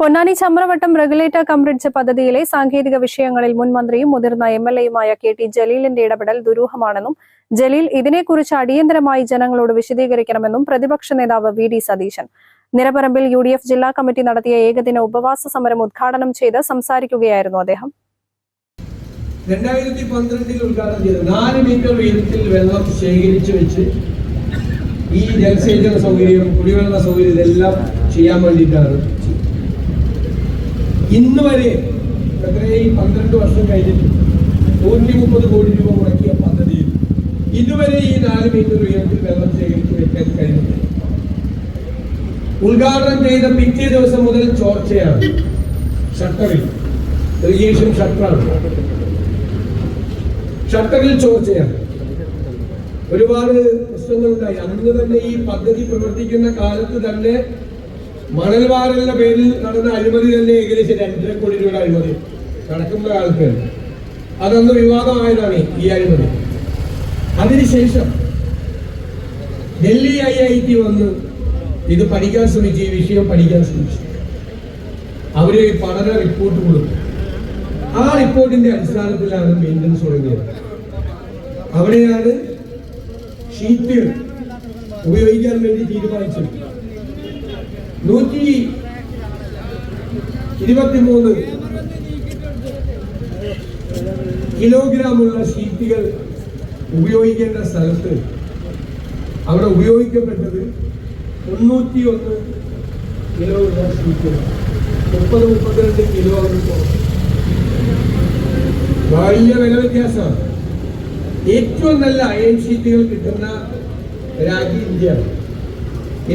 Ponnani Chamravattam regulator cum bridge പദ്ധതിയിലെ സാങ്കേതിക വിഷയങ്ങളിൽ മുൻ മന്ത്രിയും മുതിർന്ന എം എൽ എയുമായ കെ ടി ജലീലിന്റെ ഇടപെടൽ ദുരൂഹമാണെന്നും ജലീൽ ഇതിനെക്കുറിച്ച് അടിയന്തരമായി ജനങ്ങളോട് വിശദീകരിക്കണമെന്നും പ്രതിപക്ഷ നേതാവ് വി ഡി സതീശൻ. നിരപറമ്പിൽ യു ഡി എഫ് ജില്ലാ കമ്മിറ്റി നടത്തിയ ഏകദിന ഉപവാസ സമരം ഉദ്ഘാടനം ചെയ്ത് സംസാരിക്കുകയായിരുന്നു അദ്ദേഹം. രണ്ടായിരത്തി പന്ത്രണ്ടിൽ ഉദ്ഘാടനം ചെയ്ത. നാല് മീറ്റർ ഉയരത്തിൽ വെള്ളം ശേഖരിച്ചു വെച്ച് ഈ ജലസേചന സൗകര്യം കുടിവെള്ള സൗകര്യം ഇതെല്ലാം ചെയ്യാൻ വേണ്ടിയിട്ടാണ് ഇന്ന് വരെ ഈ പന്ത്രണ്ട് വർഷം കഴിഞ്ഞിട്ട് നൂറ്റി മുപ്പത് കോടി രൂപ മുടക്കിയ പദ്ധതിയിൽ ഇതുവരെ ഈ നാല് മീറ്റർ ഉയരത്തിൽ വെള്ളം ശേഖരിച്ചു വെക്കാൻ കഴിഞ്ഞിട്ടില്ല. ഉദ്ഘാടനം ചെയ്ത പിറ്റേ ദിവസം മുതൽ ചോർച്ചയാണ്. ഷട്ടറിൽ ഇറിഗേഷൻ ഷട്ടറാണ്. ഷട്ടറിൽ ചോർച്ചയാണ്. ഒരുപാട് പ്രശ്നങ്ങളുണ്ടായി. അന്ന് തന്നെ ഈ പദ്ധതി പ്രവർത്തിക്കുന്ന കാലത്ത് തന്നെ മണൽ വാരലിന്റെ പേരിൽ നടന്ന അഴിമതി തന്നെ ഏകദേശം രണ്ടര കോടി രൂപയുടെ അഴിമതി. നടക്കുന്ന കാലത്ത് തന്നെ അതൊന്ന് വിവാദമായതാണ് ഈ അഴിമതി. അതിനുശേഷം ഡൽഹി ഐ ഐ ടി വന്ന് ഇത് പഠിക്കാൻ ശ്രമിച്ചു ഈ വിഷയം പഠിക്കാൻ ശ്രമിച്ചു. അവർ പഠന റിപ്പോർട്ട് കൊടുത്തു. ആ റിപ്പോർട്ടിന്റെ അടിസ്ഥാനത്തിലാണ് മെയിന്റനൻസ് തുടങ്ങിയത്. അവിടെയാണ് ഷീറ്റ് ഉപയോഗിക്കാൻ വേണ്ടി തീരുമാനിച്ചത്. നൂറ്റി ഇരുപത്തിമൂന്ന് കിലോഗ്രാമുള്ള ഷീറ്റുകൾ ഉപയോഗിക്കേണ്ട സ്ഥലത്ത് അവിടെ ഉപയോഗിക്കപ്പെട്ടത് തൊണ്ണൂറ്റി ഒന്ന് കിലോ ഉള്ള ഷീറ്റുകൾ. മുപ്പത് മുപ്പത്തിരണ്ട് കിലോ ആണ് വലിയ വില വ്യത്യാസമാണ്. ഏറ്റവും നല്ല അയൺ ഷീറ്റുകൾ കിട്ടുന്ന രാജ്യം ഇന്ത്യയാണ്.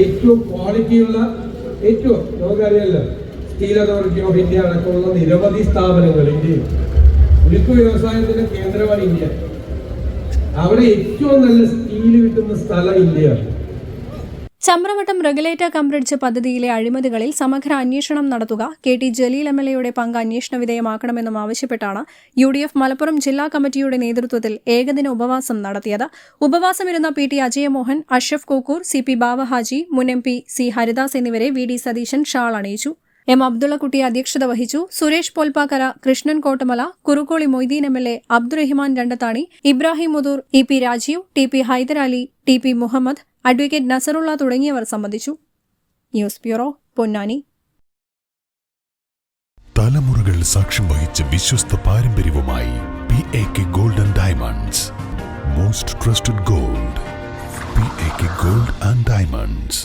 ഏറ്റവും ക്വാളിറ്റിയുള്ള ഏറ്റവും നമുക്കറിയാലോ സ്റ്റീൽ അതോറിറ്റി ഓഫ് ഇന്ത്യ അടക്കമുള്ള നിരവധി സ്ഥാപനങ്ങൾ ഇന്ത്യയിൽ. ഉരുക്ക് വ്യവസായത്തിന്റെ കേന്ദ്രമാണ് ഇന്ത്യ. അവിടെ ഏറ്റവും നല്ല സ്റ്റീൽ കിട്ടുന്ന സ്ഥലം ഇന്ത്യയാണ്. ചമ്രവട്ടം റെഗുലേറ്റർ കംബ്രിഡ്ജ് പദ്ധതിയിലെ അഴിമതികളിൽ സമഗ്ര അന്വേഷണം നടത്തുക K T Jaleel M L എയുടെ പങ്ക് അന്വേഷണ വിധേയമാക്കണമെന്നും ആവശ്യപ്പെട്ടാണ് യു ഡി എഫ് മലപ്പുറം ജില്ലാ കമ്മിറ്റിയുടെ നേതൃത്വത്തിൽ ഏകദിന ഉപവാസം നടത്തിയത്. ഉപവാസമിരുന്ന P T Ajayamohan Ashraf Kokkur C P Bavahaji മുൻ എം പി സി ഹരിദാസ് എന്നിവരെ വി ഡി സതീശൻ ഷാൾ അണിയിച്ചു. എം അബ്ദുള്ളക്കുട്ടി അധ്യക്ഷത വഹിച്ചു. Suresh Polpakkara Krishnan Kottamala Kurukkoli Moideen M L A Abdurahiman Randathani Ibrahim Muthur E P Rajeev T P Hydarali T P Muhammad advocate Nasarulla തുടങ്ങിയവർ സംബന്ധിച്ചു. News bureau Ponnani. തലമുറകൾ സാക്ഷ്യം വഹിച്ച വിശ്വസ്ത പാരമ്പര്യവുമായി P A K gold and diamonds most trusted gold P A K gold and diamonds